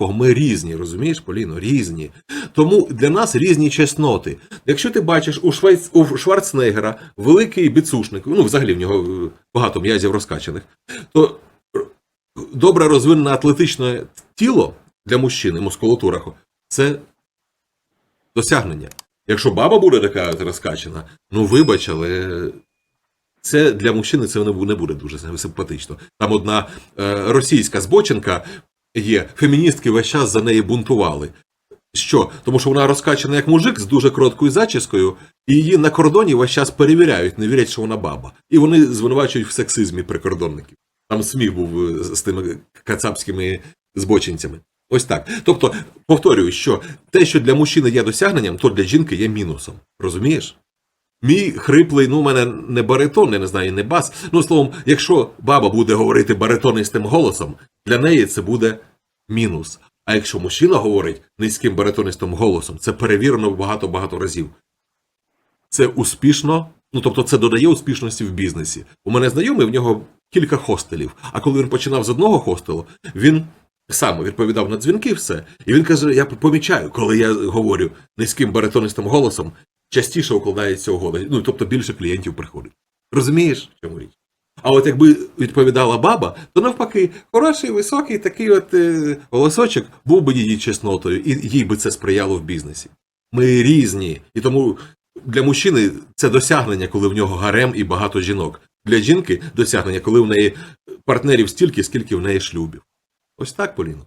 Ми різні, розумієш, Поліно, різні. Тому для нас різні чесноти. Якщо ти бачиш у, Швейц... у Шварценеггера великий біцушник, ну взагалі в нього е, багато м'язів розкачаних, то добре розвинене атлетичне тіло для мужчини, мускулатура, це досягнення. Якщо баба буде така от розкачана, ну вибач, але це для мужчини це не буде дуже симпатично. Там одна е, російська збоченка є, феміністки весь час за неї бунтували. Що? Тому що вона розкачана як мужик з дуже короткою зачіскою, і її на кордоні весь час перевіряють, не вірять, що вона баба. І вони звинувачують в сексизмі прикордонників. Там сміх був е, з тими кацапськими збочинцями. Ось так. Тобто, повторюю, що те, що для мужчини є досягненням, то для жінки є мінусом. Розумієш? Мій хриплий, ну, у мене не баритон, я не знаю, не бас. Ну, словом, якщо баба буде говорити баритонистим голосом, для неї це буде мінус. А якщо мужчина говорить низьким баритонистим голосом, це перевірено багато-багато разів. Це успішно, ну тобто це додає успішності в бізнесі. У мене знайомий, в нього кілька хостелів. А коли він починав з одного хостелу, він сам відповідав на дзвінки, все. І він каже: я помічаю, коли я говорю низьким баритонистим голосом, частіше укладається угода. Ну тобто більше клієнтів приходить. Розумієш, чому річ? А от якби відповідала баба, то навпаки, хороший, високий такий от е, голосочок був би її чеснотою, і їй би це сприяло в бізнесі. Ми різні, і тому для мужчини це досягнення, коли в нього гарем і багато жінок. Для жінки досягнення, коли в неї партнерів стільки, скільки в неї шлюбів. Ось так, Поліно.